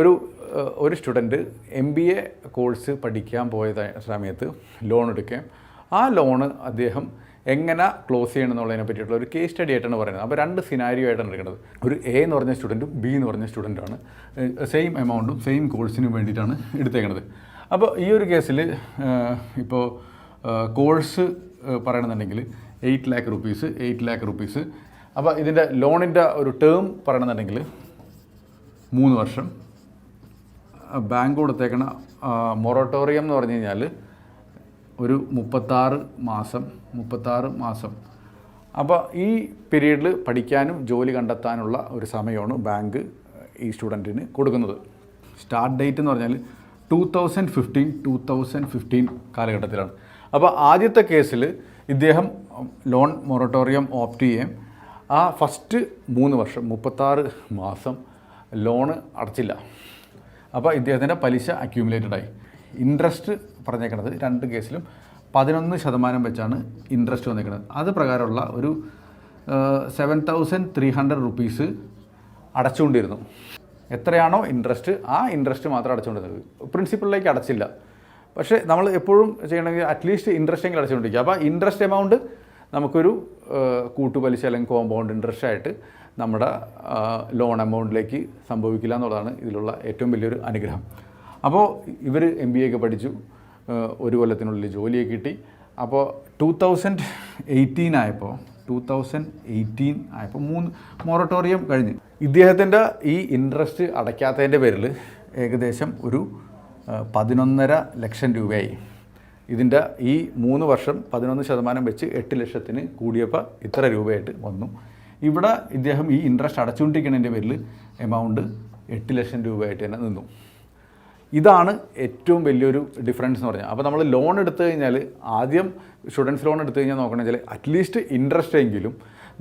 ഒരു ഒരു student M B A course പഠിക്കാൻ പോയ സമയത്ത് ലോൺ എടുക്കുകയും ആ ലോണ് അദ്ദേഹം എങ്ങനെ ക്ലോസ് ചെയ്യണം എന്നുള്ളതിനെ പറ്റിയിട്ടുള്ള ഒരു കേസ് സ്റ്റഡി ആയിട്ടാണ് പറയുന്നത്. അപ്പോൾ രണ്ട് സിനാരിയോ ആയിട്ടാണ് എടുക്കുന്നത്. ഒരു എ എന്ന് പറഞ്ഞ സ്റ്റുഡന്റും ബി എന്ന് പറഞ്ഞ സ്റ്റുഡന്റാണ്. സെയിം എമൗണ്ടും സെയിം കോഴ്സിനും വേണ്ടിയിട്ടാണ് എടുത്തേക്കുന്നത് അപ്പോൾ ഈ ഒരു കേസിൽ ഇപ്പോൾ course പറയണമെന്നുണ്ടെങ്കിൽ eight lakh rupees eight lakh rupees അപ്പോൾ ഇതിന്റെ ലോണിന്റെ ഒരു ടേം പറയണമെന്നുണ്ടെങ്കിൽ മൂന്ന് വർഷം. ബാങ്ക് കൊടുത്തേക്കണ മൊറട്ടോറിയം എന്ന് പറഞ്ഞു കഴിഞ്ഞാൽ ഒരു മുപ്പത്താറ് മാസം മുപ്പത്താറ് മാസം. അപ്പോൾ ഈ പീരീഡിൽ പഠിക്കാനും ജോലി കണ്ടെത്താനുള്ള ഒരു സമയമാണ് ബാങ്ക് ഈ സ്റ്റുഡന്റിന് കൊടുക്കുന്നത്. സ്റ്റാർട്ട് ഡേറ്റ് എന്ന് പറഞ്ഞാൽ two thousand fifteen two thousand fifteen കാലഘട്ടത്തിലാണ്. അപ്പോൾ ആദ്യത്തെ കേസിൽ ഇദ്ദേഹം ലോൺ മൊറട്ടോറിയം ഓപ്റ്റ് ചെയ്യുകയും ആ ഫസ്റ്റ് മൂന്ന് വർഷം മുപ്പത്താറ് മാസം ലോണ് അടച്ചില്ല. അപ്പോൾ ഇദ്ദേഹത്തിന്റെ പലിശ അക്യൂമുലേറ്റഡ് ആയി. ഇൻട്രസ്റ്റ് പറഞ്ഞേക്കുന്നത് രണ്ട് കേസിലും പതിനൊന്ന് ശതമാനം വെച്ചാണ് ഇൻട്രസ്റ്റ് വന്നേക്കുന്നത് അത് പ്രകാരമുള്ള ഒരു seven thousand three hundred rupees അടച്ചുകൊണ്ടിരുന്നു. എത്രയാണോ ഇൻട്രസ്റ്റ് ആ ഇൻട്രസ്റ്റ് മാത്രം അടച്ചുകൊണ്ടിരുന്നത്. പ്രിൻസിപ്പളിലേക്ക് അടച്ചില്ല. പക്ഷേ നമ്മൾ എപ്പോഴും ചെയ്യണമെങ്കിൽ അറ്റ്ലീസ്റ്റ് ഇൻട്രസ്റ്റ് എങ്കിലും അടച്ചുകൊണ്ടിരിക്കുക. അപ്പോൾ ഇൻട്രസ്റ്റ് എമൗണ്ട് നമുക്കൊരു കൂട്ടുപലിശ അല്ലെങ്കിൽ കോമ്പൗണ്ട് ഇൻട്രസ്റ്റ് ആയിട്ട് നമ്മുടെ ലോൺ എമൗണ്ടിലേക്ക് സംഭവിക്കില്ല എന്നുള്ളതാണ് ഇതിലുള്ള ഏറ്റവും വലിയൊരു അനുഗ്രഹം. അപ്പോൾ ഇവർ എം ബി എ ഒക്കെ പഠിച്ചു ഒരു കൊല്ലത്തിനുള്ളിൽ ജോലിയൊക്കെ കിട്ടി. അപ്പോൾ ടൂ തൗസൻഡ് എയ്റ്റീൻ ആയപ്പോൾ ടൂ തൗസൻഡ് എയ്റ്റീൻ ആയപ്പോൾ മൂന്ന് മൊറട്ടോറിയം കഴിഞ്ഞ്. ഇദ്ദേഹത്തിന്റെ ഈ ഇൻട്രസ്റ്റ് അടയ്ക്കാത്തതിന്റെ പേരിൽ ഏകദേശം ഒരു പതിനൊന്നര ലക്ഷം രൂപയായി. ഇതിന്റെ ഈ മൂന്ന് വർഷം പതിനൊന്ന് ശതമാനം വെച്ച് എട്ട് ലക്ഷത്തിന് കൂടിയപ്പോൾ ഇത്ര രൂപയായിട്ട് വന്നു. ഇവിടെ ഇദ്ദേഹം ഈ ഇൻട്രസ്റ്റ് അടച്ചുകൊണ്ടിരിക്കുന്നതിന്റെ പേരിൽ എമൗണ്ട് എട്ട് ലക്ഷം രൂപയായിട്ട് തന്നെ നിന്നു. ഇതാണ് ഏറ്റവും വലിയൊരു ഡിഫറൻസ് എന്ന് പറഞ്ഞാൽ. അപ്പോൾ നമ്മൾ ലോൺ എടുത്തു കഴിഞ്ഞാൽ ആദ്യം സ്റ്റുഡൻസ് ലോൺ എടുത്തു കഴിഞ്ഞാൽ നോക്കണമെന്ന് അറ്റ്ലീസ്റ്റ് ഇൻട്രസ്റ്റ് എങ്കിലും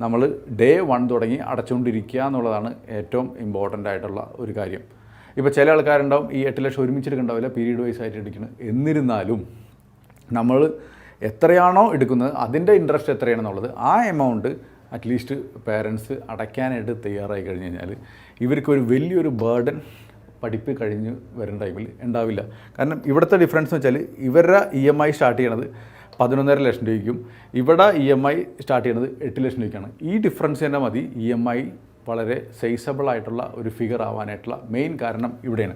നമ്മൾ ഡേ വൺ തുടങ്ങി അടച്ചുകൊണ്ടിരിക്കുക എന്നുള്ളതാണ് ഏറ്റവും ഇമ്പോർട്ടന്റ് ആയിട്ടുള്ള ഒരു കാര്യം. ഇപ്പോൾ ചില ആൾക്കാരുണ്ടാവും ഈ എട്ട് ലക്ഷം ഒരുമിച്ചെടുക്കണ്ടാവില്ല പീരീഡ് വൈസ് ആയിട്ട് എടുക്കുന്നത് എന്നിരുന്നാലും നമ്മൾ എത്രയാണോ എടുക്കുന്നത് അതിന്റെ ഇൻട്രസ്റ്റ് എത്രയാണെന്നുള്ളത് ആ എമൗണ്ട് അറ്റ്ലീസ്റ്റ് പേരൻസ് അടയ്ക്കാനായിട്ട് തയ്യാറായി കഴിഞ്ഞ് കഴിഞ്ഞാൽ ഇവർക്കൊരു വലിയൊരു ബേർഡൻ പഠിപ്പ് കഴിഞ്ഞ് വരുന്ന ടൈമിൽ ഉണ്ടാവില്ല. കാരണം ഇവിടുത്തെ ഡിഫറൻസ് എന്ന് വെച്ചാൽ ഇവരുടെ ഇ എം ഐ സ്റ്റാർട്ട് ചെയ്യണത് പതിനൊന്നര ലക്ഷം രൂപയ്ക്കും ഇവിടെ ഇ എം ഐ സ്റ്റാർട്ട് ചെയ്യണത് എട്ട് ലക്ഷം രൂപയ്ക്കാണ്. ഈ ഡിഫറൻസ് തന്നെ മതി ഇ എം ഐ വളരെ സൈസബിൾ ആയിട്ടുള്ള ഒരു ഫിഗർ ആവാനായിട്ടുള്ള മെയിൻ കാരണം ഇവിടെയാണ്.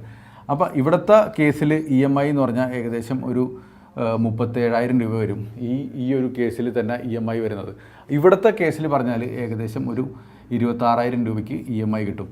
അപ്പോൾ ഇവിടുത്തെ കേസിൽ ഇ എം ഐ എന്ന് പറഞ്ഞാൽ ഏകദേശം ഒരു മുപ്പത്തേഴായിരം രൂപ വരും ഈ ഈ ഒരു കേസിൽ തന്നെ ഇ എം ഐ വരുന്നത്. ഇവിടുത്തെ കേസിൽ പറഞ്ഞാൽ ഏകദേശം ഒരു ഇരുപത്താറായിരം രൂപയ്ക്ക് ഇ എം ഐ കിട്ടും.